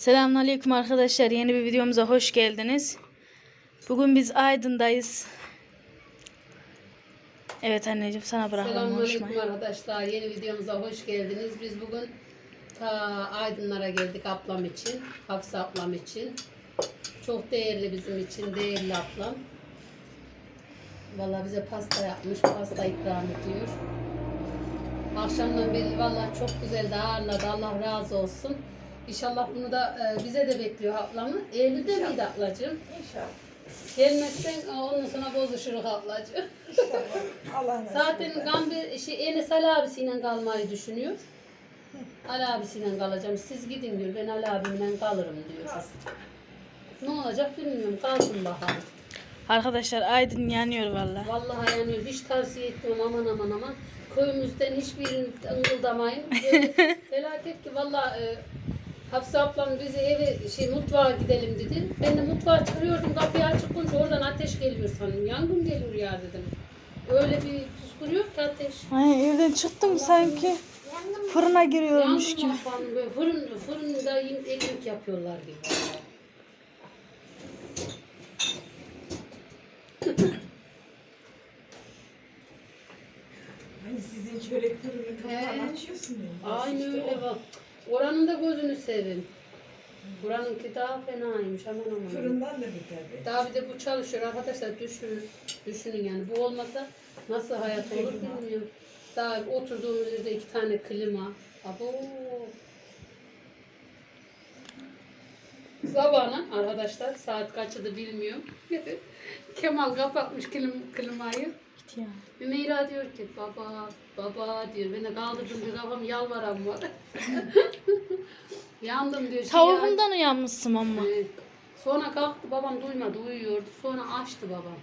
Selamünaleyküm arkadaşlar. Yeni bir videomuza hoş geldiniz. Bugün biz Aydın'dayız. Evet anneciğim sana bırakalım Selamünaleyküm arkadaşlar. Yeni videomuza hoş geldiniz. Biz bugün ta Aydınlara geldik ablam için. Hafsa ablam için. Çok değerli bizim için. Değerli ablam. Vallahi bize pasta yapmış. Pasta ikram ediyor. Akşamdan beri vallahi çok güzel de ağırladı. Allah razı olsun. İnşallah bunu da e, bize de bekliyor ablamı. Eylül'de miydi ablacığım? İnşallah. Gelmezsen e, ondan sonra bozuşuruz ablacığım. Allah nasip Zaten. Gamber şey, Enes Ali abisiyle kalmayı düşünüyor. Ali abisiyle kalacağım. Siz gidin diyor. Ben Ali abimle kalırım diyor. Ne olacak bilmiyorum. Kalsın bakalım. Arkadaşlar Aydın yanıyor valla. Vallahi yani hiç tavsiye etmiyorum aman aman aman. Köyümüzden hiçbirini ıngıldamayın. Felaket ki vallahi e, Hafsa ablam bizi eve şey mutfağa gidelim dedi. Ben de mutfağa çıkıyordum kapıyı açık koyunca oradan ateş geliyor sanırım. Yangın geliyor ya dedim. Öyle bir püskürüyor ki ateş. Ay evden çıktım sanki fırına giriyormuş gibi. Yangın falan böyle fırın, fırında yiyip ekmek yapıyorlar gibi. Hani sizin çörek fırını kapağı He. açıyorsunuz. Aynı İşte öyle o. bak. Oranın da gözünü sevin. Buranınki daha fenaymış aman aman. Fırından da biter be. Daha bir de bu çalışıyor arkadaşlar düşünün. Düşünün yani bu olmasa nasıl hayat olur bilmiyorum. Daha oturduğumuz yerde iki tane klima. Abo. Sabahına arkadaşlar saat kaçıdı bilmiyorum. Kemal kapatmış klim, klimayı. Git ya. Ümeyra diyor ki baba baba diyor. Ben de kaldırdım bir kafam yalvaram var. Yandım diyor. şey Tavuğundan uyanmışsın ama. Evet. Sonra kalktı babam duymadı uyuyordu. Sonra açtı babam.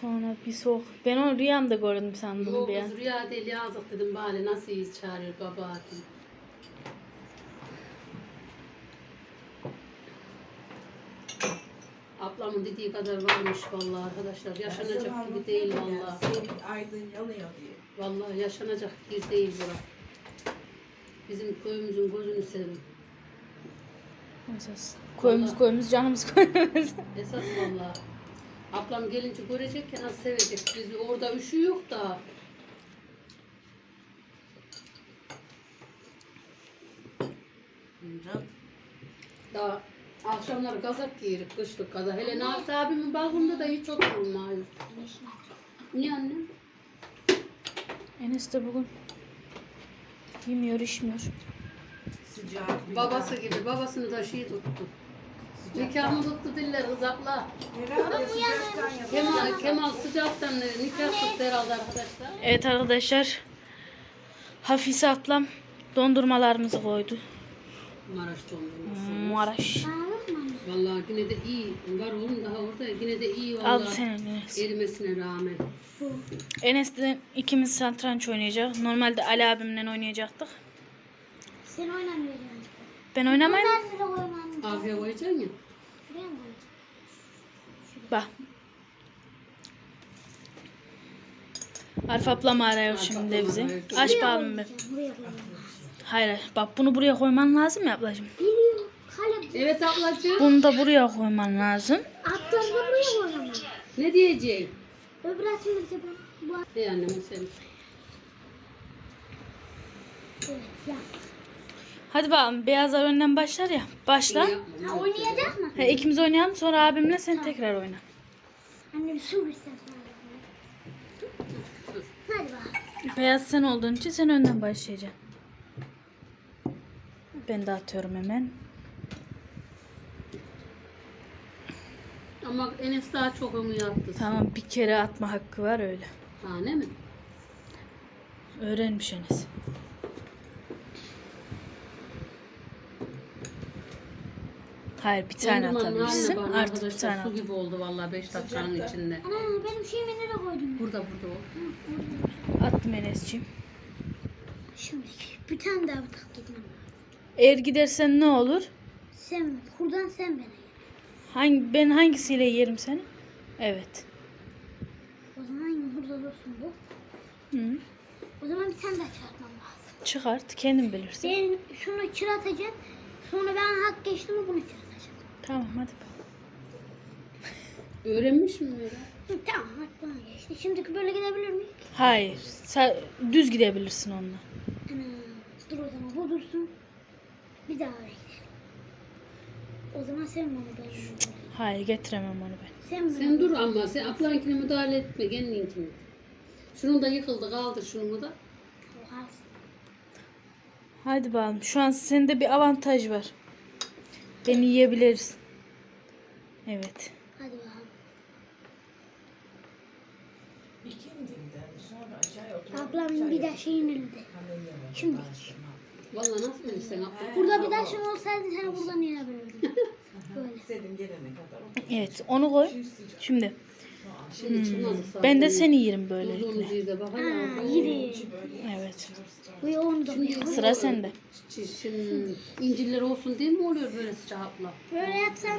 Sonra bir soğuk. Ben onu rüyamda gördüm sandım Yok bir an. rüya değil yazık dedim bari nasıl çağırıyor baba dedim. Ablamın dediği kadar varmış vallahi arkadaşlar. Yaşanacak gibi değil vallahi. Senin aydın yanıyor diye. Vallahi yaşanacak gibi değil bura. Bizim köyümüzün gözünü sevin. Esas. Koyumuz koyumuz canımız koyumuz. Esas vallahi. Ablam gelince görecek ya nasıl sevecek. Biz orada üşüyor da. Daha akşamlar kazak giyirik kışlık kazak. Hele Nafis abimin balkonda da hiç oturulmuyor. Niye anne? Enes de bugün yemiyor içmiyor. Sıcak. Babası gibi. Babasını da şey tuttu. Nikahımı tuttu diller kızakla. Herhalde sıcaktan yapıyor. Kemal, Kemal sıcaktan nikah tuttu herhalde arkadaşlar. Evet arkadaşlar. Hafize ablam dondurmalarımızı koydu. Maraş dondurması. Maraş. Vallahi yine de iyi. Var oğlum daha orada. Yine de iyi Al vallahi. sen Enes. Erimesine rağmen. Enes'le ikimiz satranç oynayacağız. Normalde Ali abimle oynayacaktık. Sen oynamıyorsun. Ben oynamayayım. Ben de oynamıyorum. Arkaya koyacaksın ya. Şuraya mı koyacağım? Bak. Arif ablam arıyor Arif şimdi bizi. Aç Buraya Buraya. Hayır hayır. Bak bunu buraya koyman lazım ya ablacığım. Biliyorum. Evet ablacığım. Bunu da buraya koyman lazım. atlarını buraya koyamam. Ne diyeceğim? Öbür atımda da ben bu Hey annem. Evet, ya. Hadi bakalım beyazlar önden başlar ya. Başla. Ha, oynayacak mı? He, ikimiz oynayalım sonra abimle sen tekrar oyna. Anne bir su versen. Hadi bakalım. Beyaz sen olduğun için sen önden başlayacaksın. Ben de atıyorum hemen. Ama Enes daha çok onu yaptı. Tamam bir kere atma hakkı var öyle. Tane mi? Öğrenmiş Enes. Hayır bir tane Dondurmanın atabilirsin. Artık bir arkadaşlar. tane Su gibi oldu vallahi 5 dakikanın içinde. Ana benim şeyimi nereye koydun? Burada burada o. Attım Enes'ciğim. Şimdi bir tane daha bir tak gitmem. Eğer gidersen ne olur? Sen buradan sen gel. Hangi ben hangisiyle yerim seni? Evet. O zaman burada dursun bu. Hı. O zaman bir tane daha çıkartmam lazım. Çıkart kendin bilirsin. Ben şunu çıratacağım. Sonra ben hak geçtim mi bunu çözeceğim. Tamam hadi bakalım. Öğrenmiş mi öyle? Hı, Tamam hak bana geçti. Şimdi böyle gidebilir miyim? Hayır. Sen düz gidebilirsin onunla. Ana dur o zaman bu dursun. Bir daha gidelim. O zaman sen bana ben. Hayır getiremem onu ben. Sen, bana- Sen dur ama sen ablankine müdahale etme kendinkine. Şunun da yıkıldı kaldı şunu da. O kalsın. Hadi bakalım. Şu an sende bir avantaj var. Beni yiyebilirsin. Evet. Hadi bakalım. İkindimden sonra aşağıya oturup Ablamın bir de şeyin elinde. Şimdi. Vallahi nasıl bilirsen abla. Burada bir taşım olsaydı seni buradan yenebilirdim. Böyle. İstediğin gelene kadar. Evet onu koy. Şimdi Şimdi zaten. ben de seni yerim Bulduğumuz böylelikle. yerde bak. Ha, yedi. Evet. Bu yoğun da Sıra sende. Şimdi incirler olsun diye mi oluyor böyle sıcak abla? Böyle yapsam.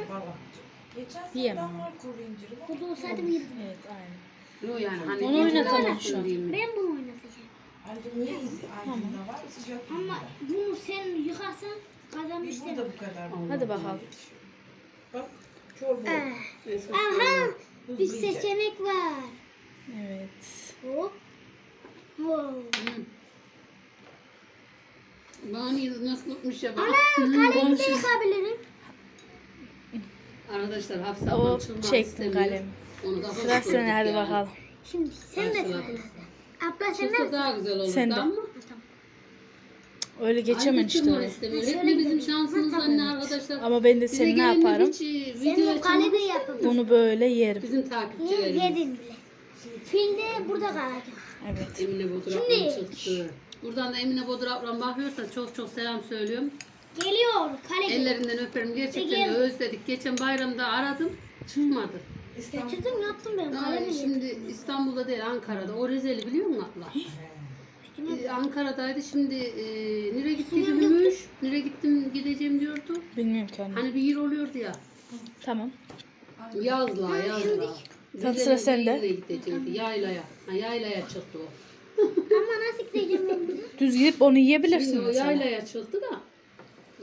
Geçen Yiyemem. seneden var kuru inciri. Burada olsaydım yedim. Evet aynen. Yok yani hani Onu incirler olsun şu an. diye mi? Ben bunu oynatacağım. Ayrıca niye izi aydınla var sıcak Ama bunu sen yıkarsan kazanmış Biz derim. burada bu kadar. Hadi bakalım. Bak çorba. Eh, Neyse, Aha Tuz bir yiyecek. seçenek var. Evet. Hop. Hop. Niye nasıl tutmuş ya bak. Ana kalemi de yıkabilirim. Arkadaşlar Hafsa O çektim kalemi. Sıra gördük hadi bakalım. Şimdi sen de Karşıladım. söyle. Abla sen Çıksa de daha güzel olurdu Sen de. ama. Öyle geçemem işte oraya. Hep de bizim şansımız anne arkadaşlar. Ama ben de Bize seni ne yaparım? Hiç e, Sen video o kaleyi de açamaz. yapın. Bunu böyle yerim. Bizim takipçilerimiz. Yedin bile. Fil de burada kalacak. Evet. Emine Bodur Şimdi- çıktı. Buradan da Emine Bodur ablam bakıyorsa çok çok selam söylüyorum. Geliyor kale. Ellerinden öperim. Gerçekten de Peki. özledik. Geçen bayramda aradım. Çıkmadı. İstanbul. Getirdim yaptım ben Aa, kalemi şimdi getirdim. İstanbul'da değil Ankara'da. O Rezeli biliyor musun abla? Ee, Ankara'daydı. Şimdi e, nereye gitti gümüş? Nereye gittim gideceğim diyordu. Bilmiyorum ki anne. Hani bir yer oluyordu ya. Tamam. Yazla yazla. Tam sıra sende. Nereye gidecekti? Yaylaya. Ha, yaylaya çıktı o. Ama nasıl gideceğim ben burada? Düz gidip onu yiyebilirsin Şimdi o mesela. yaylaya çıktı da.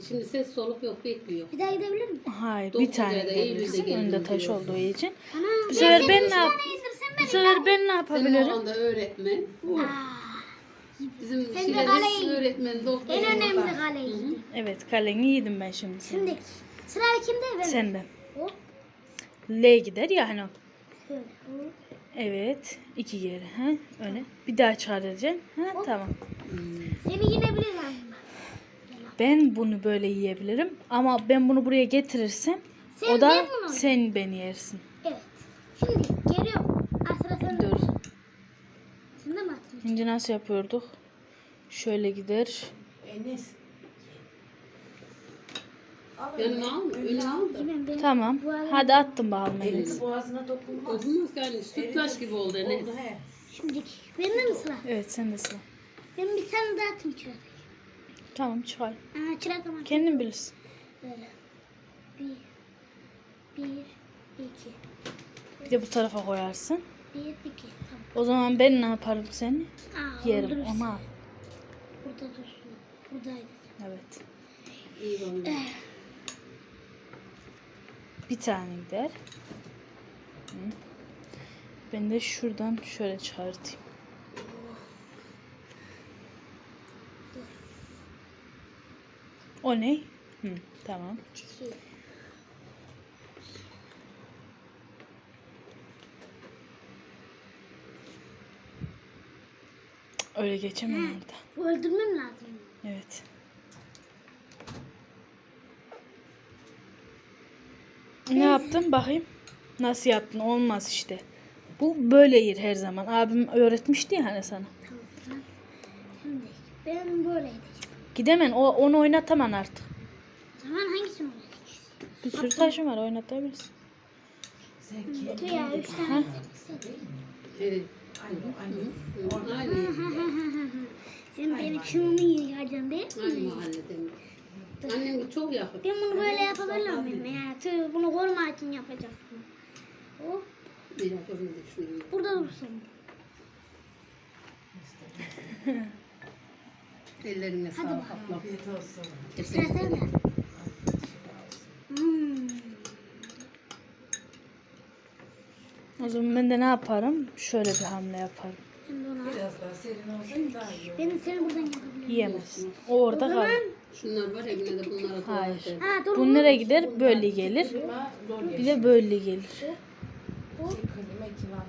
Şimdi ses soluk yok bekliyor. Bir daha gidebilir miyim? Hayır bir Dokuz tane ayda Eylül'de gidebilirsin. gelirim Önde taş diyor. olduğu için. Ana. Bu sefer ben ne yap? Bu sefer ben ne Senin yapabilirim? oğlan da öğretmen. Bizim Sen de şeylerimiz kaleyi- öğretmen, doktor. en önemli kaleyi. Evet kaleni yedim ben şimdi. Şimdi sıra kimde? Ben. Senden. Hop. L gider ya hani o. Şöyle. Hop. Evet. iki kere. Ha? Öyle. Bir daha çağıracaksın. Ha? Tamam. Seni yenebilir yani. Ben bunu böyle yiyebilirim. Ama ben bunu buraya getirirsem Sen o da ben bunu- sen beni yersin. Evet. Şimdi geliyorum. Aa, sıra sende. Dur. Sen de mi attın? Şimdi nasıl yapıyorduk? Şöyle gider. Enes. Al Yanına al, önüne al da. Yemem ben. Tamam. Bu arada- Hadi attım bakalım Enes. Elini boğazına dokunmaz. Dokunmaz yani sütlaç gibi oldu Enes. Oldu he. Şimdi bende mi sıra? Evet sen de sıra. Ben bir tane daha atayım. Tamam çıkar. Aa, çırak ama. Kendin bilirsin. Böyle. Bir. Bir. iki. Bir de bu tarafa koyarsın. Bir. iki. Tamam. O zaman ben ne yaparım seni? Aa, Yerim. Onu al. Burada dursun. Buradaydı. Evet. İyi bana. Bir tane gider. Ben de şuradan şöyle çıkartayım. O ne? Hı, tamam. Öyle geçemem Hı. orada. Öldürmem lazım. Evet. Ne yaptın bakayım? Nasıl yaptın? Olmaz işte. Bu böyle yer her zaman. Abim öğretmişti ya hani sana. Tamam. Şimdi ben böyle edeceğim. Gidemen. O, onu oynataman artık. O zaman hangisini oynayacağız? Bir sürü taşım var oynatabilirsin. Kendin ya üç tane. Evet. Aynı. Sen benim şunumu yiyeceksin değil Aynı mi? mi? Annem çok yakın. Ben bunu böyle yapabilir miyim? Tüh, bunu korumak için yapacaktım. Düşünüyorum. Burada dursun. Ellerine Hadi sağlık bakalım. ablam. Afiyet olsun. Sıra sen mi? O zaman ben de ne yaparım? Şöyle bir hamle yaparım. Şimdi ona. Biraz daha serin olsaydı daha iyi olur. Ben buradan yapabilirim. Yiyemez. O orada kalır. Şunlar var evine de bunlara Hayır. Ha dur. Bu nereye gider? Böyle gelir. Bir de böyle gelir. İki klima.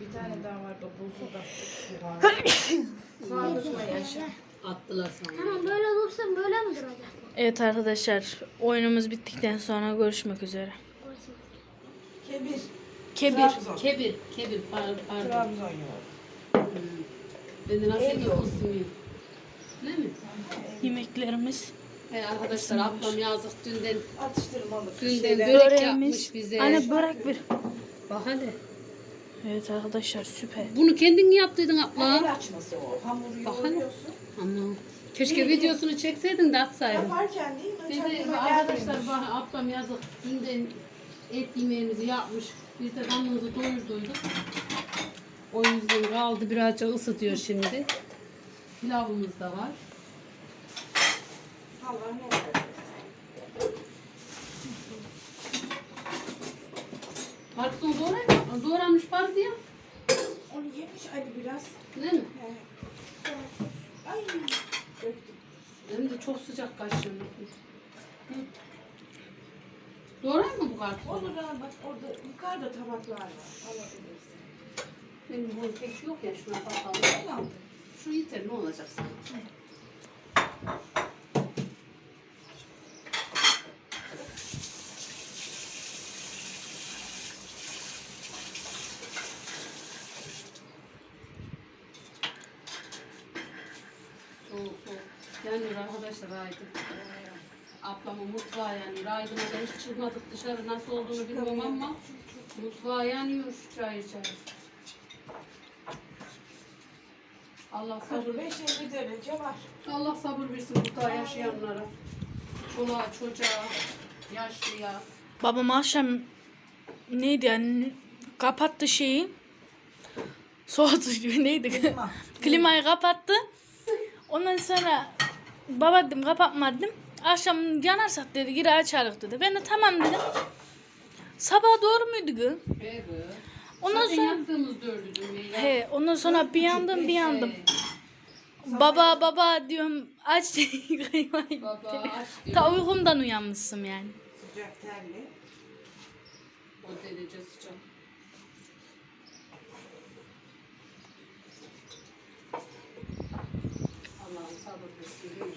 Bir tane daha vardı o bulsa da. Sağlıkla yaşa. Attılar sana. Tamam böyle dursun böyle mi duracak? Evet arkadaşlar oyunumuz bittikten sonra görüşmek üzere. Kebir. Kebir. Trabzon. Kebir, kebir par- pardon. Trabzon yoğurdu. Hmm. Ben de nasıl yapıyorsun Değil mi? Yemeklerimiz. Hey arkadaşlar ablam yazık dünden Atıştırmalık. dünden şeyler. börek Böreğimiz. yapmış bize. Anne börek bir. Bak hadi. Evet arkadaşlar süper. Bunu kendin mi yaptıydın abla? El açması o. Hamuru Bak hani. yoğuruyorsun. Ama keşke videosunu çekseydin de atsaydın. Yaparken değil mi? Biz Hiç de aklıma arkadaşlar gelmemiş. bak ablam yazık dünden et yemeğimizi yapmış. Biz de karnımızı doyurduyduk. O yüzden kaldı birazcık ısıtıyor şimdi. Pilavımız da var. Allah ne olur. Parkson doğra, doğramış parti ya. Onu yemiş Ali biraz. Değil mi? He. Ay. Döktüm. Hem de çok sıcak kaşığım. Doğrayayım mı bu kartonu? Olur ha bak orada yukarıda tabaklar var. Alabilirsin. Benim bu pek yok ya şuna bakalım. Şu yeter ne olacak sana? Soğuk soğuk. Yani arkadaşlar Raydın. Ablamın mutfağı yani. Raydın'a da hiç çıkmadık dışarı nasıl olduğunu bilmiyorum ama mutfağı yanıyor şu çay çay. Allah sabır Sabır 550 derece var. Allah sabır versin burada yaşayanlara. Çoluğa, çocuğa, yaşlıya. Babam akşam neydi yani kapattı şeyi. Soğutucu neydi? Klima. Klimayı kapattı. Ondan sonra baba dedim kapatmadım. Akşam yanarsak dedi geri açarız dedi. Ben de tamam dedim. Sabah doğru muydu kız? Evet. Ondan Zaten sonra dördü düğmeyi. he ondan sonra bir yandım bir yandım. Hey, Baba baba diyorum aç klimayı. Baba aç diyor. Ta uykumdan uyanmışsın yani. Sıcak terli. O derece sıcak. Allah'ım sabır versin. değil mi?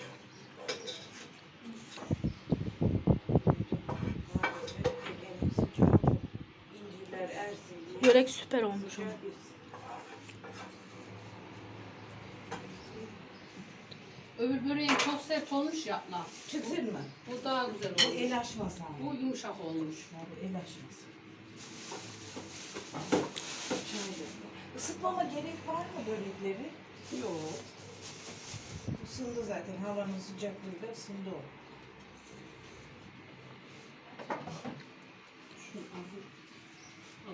Börek süper olmuş ama. Öbür böreğin çok sert olmuş ya abla. Çıtır mı? Bu daha güzel Bu olmuş. el açması ama. Bu yumuşak olmuş. Bu el açması. Şöyle. Isıtmama gerek var mı börekleri? Yok. Isındı zaten. Havanın sıcaklığıyla ısındı o. Şunu. Al.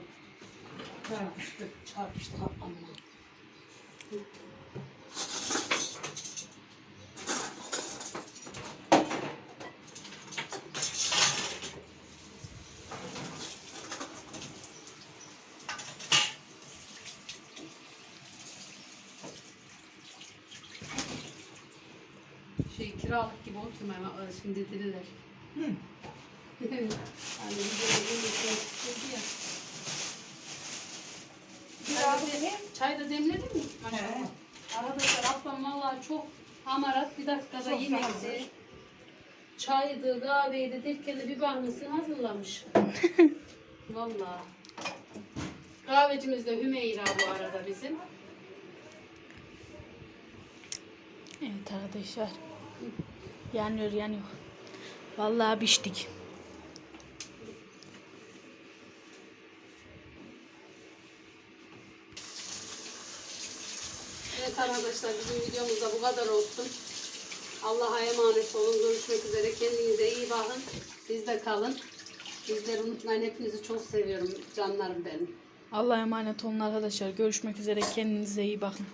Çarpıştı, çarpıştı ablamla. Şey kiralık gibi oturmaya şimdi dediler. Hı. hani bir de çıktı ya. Kiralık ne? Çay da demledin mi? Maşallah. Arkadaşlar ablam vallahi çok hamarat bir dakikada Çok yemekti. Çaydı, kahveydi, derken bir bakmışsın hazırlamış. vallahi. Kahvecimiz de Hümeyra bu arada bizim. Evet arkadaşlar. Yanıyor yanıyor. Vallahi piştik. Evet arkadaşlar bizim videomuz da bu kadar olsun. Allah'a emanet olun. Görüşmek üzere. Kendinize iyi bakın. Bizde kalın. Bizleri unutmayın. Hepinizi çok seviyorum canlarım benim. Allah'a emanet olun arkadaşlar. Görüşmek üzere. Kendinize iyi bakın.